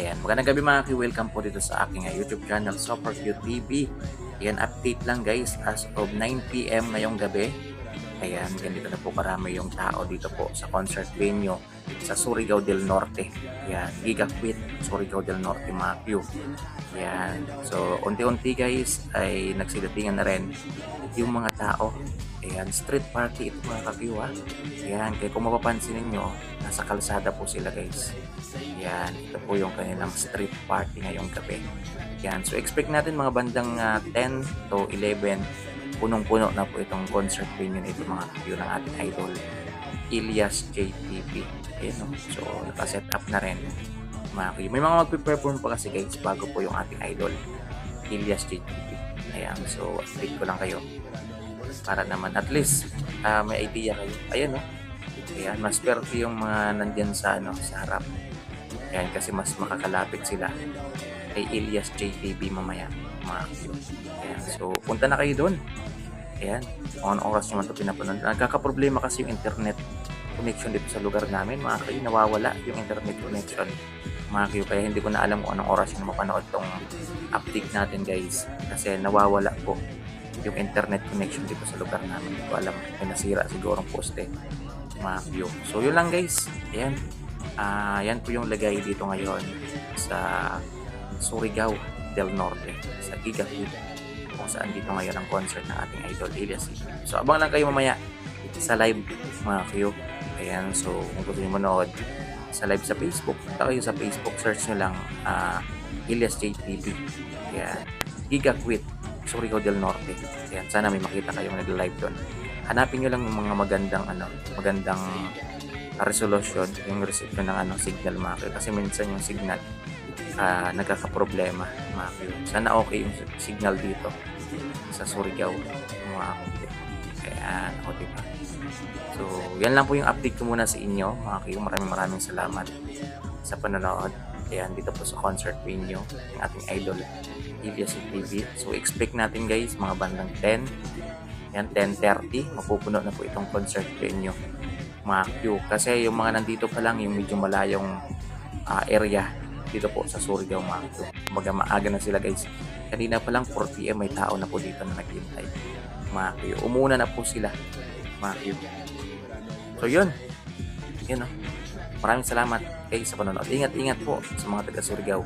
Ayan, magandang gabi mga ki-welcome po dito sa aking uh, YouTube channel, Super Cute TV. Ayan, update lang guys, as of 9pm ngayong gabi. Ayan, ganito na po karami yung tao dito po sa concert venue sa Surigao del Norte. Ayan, Giga Quit, Surigao del Norte, mga Q. Ayan, so unti-unti guys ay nagsidatingan na rin yung mga tao. Ayan, street party ito mga ka-Q ha. Ayan, kaya kung mapapansin ninyo, nasa kalsada po sila guys. Yan, ito po yung kanilang street party ngayong gabi. Yan, so expect natin mga bandang ah, 10 to 11, punong-puno na po itong concert venue nito mga view ng ating idol, Ilias JTV. Ayan, no? so nakaset up na rin. Mga. May mga magpe-perform pa kasi guys bago po yung ating idol, Ilias JTV. Ayan, so update ko lang kayo para naman at least ah, may idea kayo. Ayan, no? Ayan, mas swerte yung mga nandyan sa, ano, sa harap. Ayan, kasi mas makakalapit sila kay Elias JTV mamaya. Mga. Ayan, so punta na kayo doon. Ayan, on oras naman ito pinapanood. Nagkakaproblema kasi yung internet connection dito sa lugar namin. Mga kayo, nawawala yung internet connection. Mga kayo, kaya hindi ko na alam kung anong oras yung mapanood tong update natin guys. Kasi nawawala po yung internet connection dito sa lugar namin. Hindi ko alam, may nasira siguro ang poste. Mga kayo. So yun lang guys. Ayan, Ah, yan po yung lagay dito ngayon sa Surigao del Norte, sa Giga Hill, kung saan dito ngayon ang concert ng ating idol Elias. So abang lang kayo mamaya sa live mga kayo. Ayan, so kung gusto nyo manood sa live sa Facebook, punta kayo sa Facebook, search nyo lang ah, Elias JTV. Ayan, Giga Quit, Surigao del Norte. Ayan, sana may makita kayong nag-live doon. Hanapin nyo lang yung mga magandang ano, magandang resolution, yung reception ng ano, signal mga kayo. Kasi minsan yung signal ah, nagkakaproblema mga kayo. Sana okay yung signal dito sa Surigao mga kayo. Kaya, ako diba? So, yan lang po yung update ko muna sa inyo mga kayo. Maraming maraming salamat sa panonood. Ayan, dito po sa concert venue ng ating idol, Ilias TV. So, expect natin guys, mga bandang 10, yan, 10.30, mapupuno na po itong concert venue mga queue. Kasi yung mga nandito pa lang, yung medyo malayong ah, area dito po sa Surigao queue. Kumbaga maaga na sila guys. Kanina pa lang 4pm may tao na po dito na naghihintay. Mga queue. Umuna na po sila mga queue. So yun. Yun oh. Maraming salamat guys sa panonood. Ingat-ingat po sa mga taga Surigao.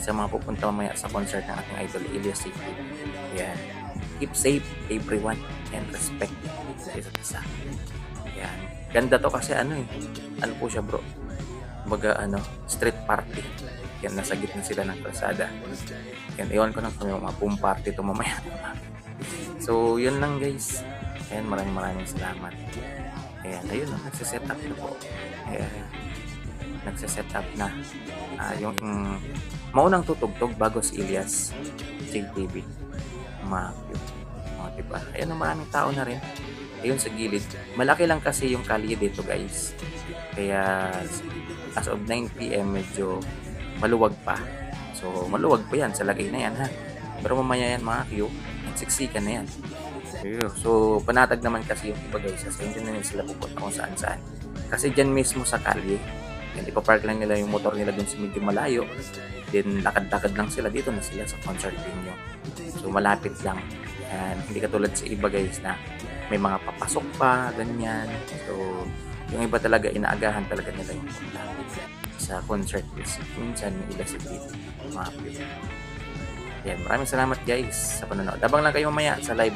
Sa mga pupunta mamaya sa concert ng ating idol Elias Safety. Yan. Keep safe everyone and respect sa isa't isa. Yan. Ganda to kasi ano eh. Ano po siya bro? Baga ano, street party. Yan, nasa gitna sila ng kalsada. Yan, iwan ko na kung mga boom party to mamaya. so, yun lang guys. Ayan, maraming maraming salamat. Ayan, ayun na, nagsiset up na po. Ayan, nagsiset up na. Ah, yung mm, maunang tutugtog bago si Elias JTV. Mga cute. Mga diba? Ayan, maraming tao na rin ayun sa gilid. Malaki lang kasi yung kalye dito guys. Kaya as of 9pm medyo maluwag pa. So maluwag pa yan sa lagay na yan ha. Pero mamaya yan mga Q, nagsiksikan na yan. So panatag naman kasi yung iba guys kasi hindi na nila sila pupunta kung saan saan. Kasi dyan mismo sa kalye, hindi pa park lang nila yung motor nila dun sa medyo malayo. Then lakad-lakad lang sila dito na sila sa concert venue. So malapit lang. And hindi katulad sa iba guys na may mga papasok pa, ganyan. So, yung iba talaga, inaagahan talaga nila yung punta sa concert list. Minsan, iba sa dito. Mga view. Yan, maraming salamat guys sa panonood. Abang lang kayo mamaya sa live.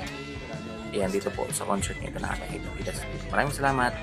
Yan, dito po sa concert nito na ating ito. Maraming salamat.